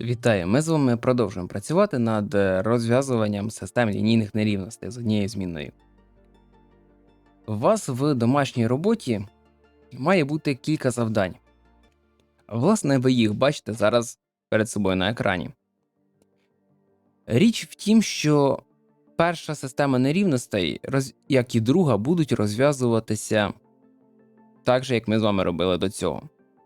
Вітаю! Ми з вами продовжуємо працювати над е, розв'язуванням систем лінійних нерівностей з однією змінною. У вас в домашній роботі має бути кілька завдань. Власне, ви їх бачите зараз перед собою на екрані. Річ в тім, що перша система нерівностей, як і друга, будуть розв'язуватися так же, як ми з вами робили до цього.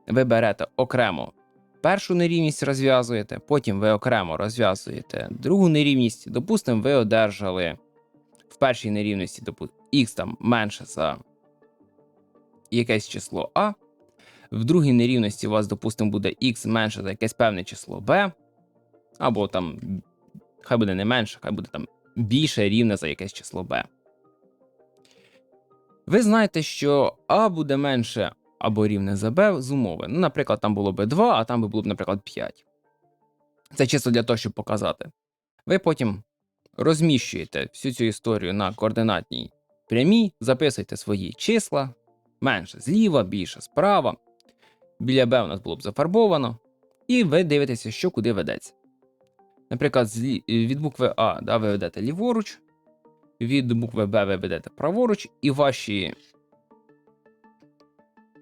Ви берете окремо першу нерівність розв'язуєте, потім ви окремо розв'язуєте другу нерівність. Допустимо, ви одержали в першій нерівності допустим, х там менше за якесь число А. В другій нерівності у вас, допустимо, буде х менше за якесь певне число b, або там хай буде не менше, хай буде там більше рівне за якесь число b. Ви знаєте, що А буде менше або рівне за b з умови. Ну, наприклад, там було б 2, а там би було б, наприклад, 5. Це чисто для того, щоб показати. Ви потім розміщуєте всю цю історію на координатній прямій, записуєте свої числа, менше зліва, більше справа. Біля b у нас було б зафарбовано, і ви дивитеся, що куди ведеться. Наприклад, від букви А да, ви ведете ліворуч, від букви Б ви ведете праворуч, і ваші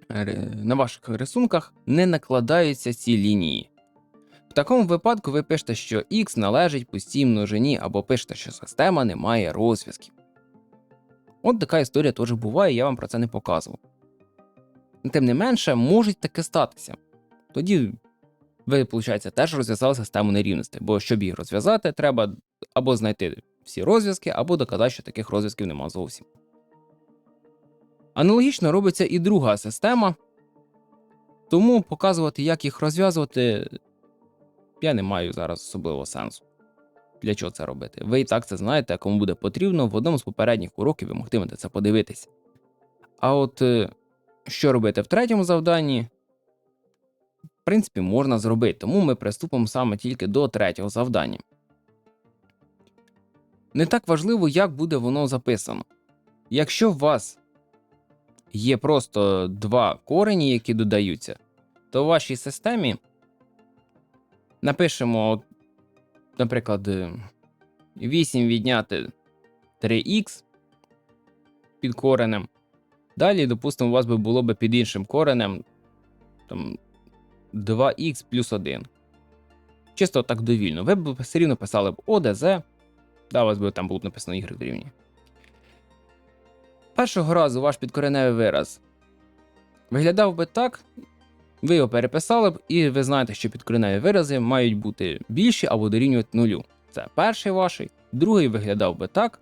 на ваших рисунках не накладаються ці лінії. В такому випадку ви пишете, що x належить пустій множині, або пишете, що система не має розв'язків. От така історія теж буває, я вам про це не показував. Тим не менше, може таке статися. Тоді ви, виходить, теж розв'язали систему нерівностей, бо щоб їх розв'язати, треба або знайти всі розв'язки, або доказати, що таких розв'язків нема зовсім. Аналогічно робиться і друга система, тому показувати, як їх розв'язувати, я не маю зараз особливого сенсу. Для чого це робити? Ви і так це знаєте, кому буде потрібно, в одному з попередніх уроків ви могтимете це подивитися. А от е, що робити в третьому завданні, в принципі, можна зробити, тому ми приступимо саме тільки до третього завдання. Не так важливо, як буде воно записано. Якщо у вас є просто два корені, які додаються, то в вашій системі напишемо, наприклад, е, 8 відняти 3х під коренем. Далі, допустимо, у вас би було би під іншим коренем там, 2х плюс 1. Чисто так довільно. Ви б все рівно писали б ОДЗ, да, у вас би там було написано y дорівнює. Першого разу ваш підкореневий вираз виглядав би так, ви його переписали б, і ви знаєте, що підкореневі вирази мають бути більші або дорівнювати нулю. Це перший ваш, другий виглядав би так.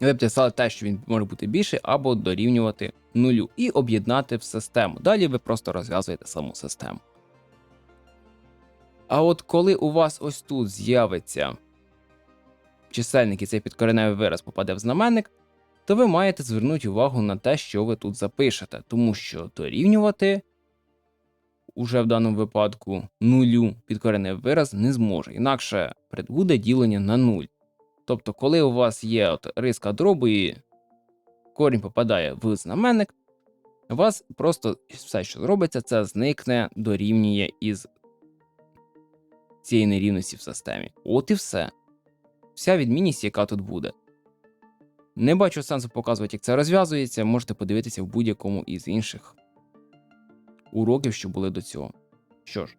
Ви б писали те, що він може бути більший або дорівнювати нулю, і об'єднати в систему. Далі ви просто розв'язуєте саму систему. А от коли у вас ось тут з'явиться чисельник і цей підкореневий вираз попаде в знаменник, то ви маєте звернути увагу на те, що ви тут запишете, тому що дорівнювати уже в даному випадку нулю підкореневий вираз не зможе, інакше буде ділення на нуль. Тобто, коли у вас є от риска дробу і корінь попадає в знаменник, у вас просто все, що зробиться, це зникне дорівнює із цієї нерівності в системі. От і все. Вся відмінність, яка тут буде. Не бачу сенсу показувати, як це розв'язується. Можете подивитися в будь-якому із інших уроків, що були до цього. Що ж,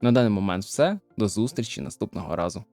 на даний момент все. До зустрічі наступного разу.